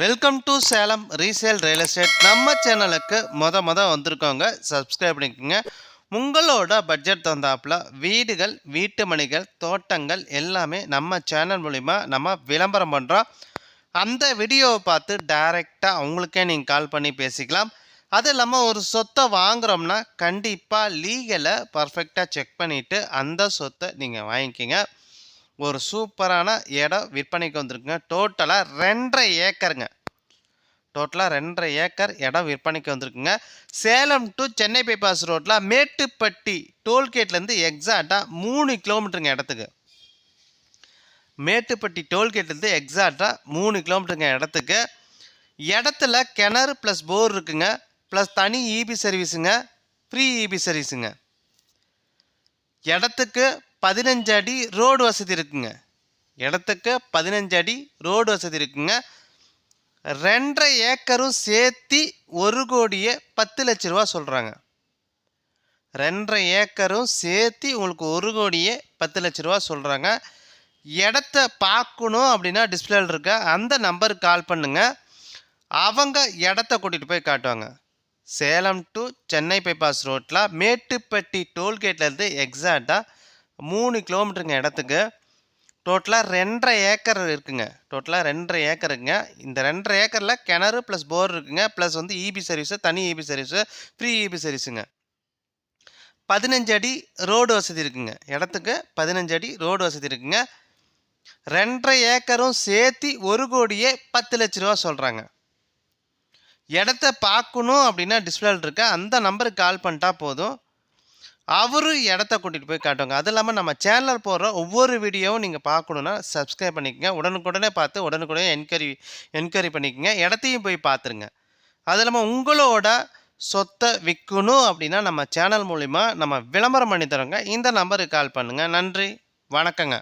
Welcome to Salem resale real estate நம்ம சேனலுக்கு மொத மொத வந்திருக்கோங்க சப்ஸ்கிரைப் பண்ணிக்கோங்க. உங்களோட பட்ஜெட் தந்தாப்புல வீடுகள் வீட்டு மணிகள் தோட்டங்கள் எல்லாமே நம்ம சேனல் மூலிமா நம்ம விளம்பரம் பண்ணுறோம் அந்த வீடியோவை பார்த்து டைரெக்டாக அவங்களுக்கே நீங்கள் கால் பண்ணி பேசிக்கலாம். அது இல்லாமல் ஒரு சொத்தை வாங்குறோம்னா கண்டிப்பாக லீகலை பர்ஃபெக்டாக செக் பண்ணிவிட்டு அந்த சொத்தை நீங்கள் வாங்கிக்கிங்க. ஒரு சூப்பரான இடம் விற்பனைக்கு வந்திருக்குங்க. டோட்டலாக ரெண்டரை ஏக்கருங்க. டோட்டலாக ரெண்டரை ஏக்கர் இடம் விற்பனைக்கு வந்திருக்குங்க. சேலம் டு சென்னை பைபாஸ் ரோட்டில் மேட்டுப்பட்டி டோல்கேட்லேருந்து எக்ஸாக்டாக மூணு கிலோமீட்டருங்க இடத்துக்கு. மேட்டுப்பட்டி டோல்கேட்லேருந்து எக்ஸாக்டாக மூணு கிலோமீட்டருங்க இடத்துக்கு. இடத்துல கிணறு ப்ளஸ் போர் இருக்குங்க. ப்ளஸ் தனி இபி சர்வீஸுங்க ஃப்ரீ இபி சர்வீஸுங்க இடத்துக்கு பதினஞ்சு அடி ரோடு வசதி இருக்குங்க. இடத்துக்கு பதினஞ்சு அடி ரோடு வசதி இருக்குங்க. ரெண்டரை ஏக்கரும் சேர்த்தி ஒரு கோடியே பத்து லட்ச ரூபா சொல்கிறாங்க ரெண்டரை ஏக்கரும் சேர்த்தி உங்களுக்கு ஒரு கோடியே பத்து லட்ச ரூபா சொல்கிறாங்க இடத்த பார்க்கணும் அப்படின்னா டிஸ்பிளேல இருக்க அந்த நம்பருக்கு கால் பண்ணுங்க. அவங்க இடத்த கூட்டிகிட்டு போய் காட்டுவாங்க. சேலம் டு சென்னை பைபாஸ் ரோட்டில் மேட்டுப்பட்டி டோல்கேட்லேருந்து எக்ஸாக்டாக மூணு கிலோமீட்டருங்க இடத்துக்கு. டோட்டலாக ரெண்டரை ஏக்கர் இருக்குங்க. டோட்டலாக ரெண்டரை ஏக்கர் இருக்குங்க இந்த ரெண்டரை ஏக்கரில் கிணறு ப்ளஸ் போர் இருக்குங்க. ப்ளஸ் வந்து இபி சர்வீஸு தனி இபி சர்வீஸு ஃப்ரீ இபி சர்வீஸுங்க பதினஞ்சு அடி ரோடு வசதி இருக்குங்க. இடத்துக்கு பதினஞ்சு அடி ரோடு வசதி இருக்குங்க. ரெண்டரை ஏக்கரும் சேர்த்தி ஒரு கோடியே பத்து லட்ச ரூபா சொல்கிறாங்க இடத்த பார்க்கணும் அப்படின்னா டிஸ்பிளேல் இருக்க. அந்த நம்பருக்கு கால் பண்ணிட்டா போதும். அவரு இடத்த கூட்டிகிட்டு போய் காட்டுவாங்க. அது இல்லாமல் நம்ம சேனல் போடுற ஒவ்வொரு வீடியோவும் நீங்கள் பார்க்கணுன்னா சப்ஸ்கிரைப் பண்ணிக்கங்க. உடனுக்குடனே பார்த்து உடனுக்குடனே என்கொயரி என்கொயரி பண்ணிக்கோங்க. இடத்தையும் போய் பார்த்துருங்க. அது இல்லாமல் உங்களோட சொத்தை விற்கணும் அப்படின்னா நம்ம சேனல் மூலிமா நம்ம விளம்பரம் பண்ணி தரோங்க. இந்த நம்பருக்கு கால் பண்ணுங்கள் நன்றி. வணக்கங்க.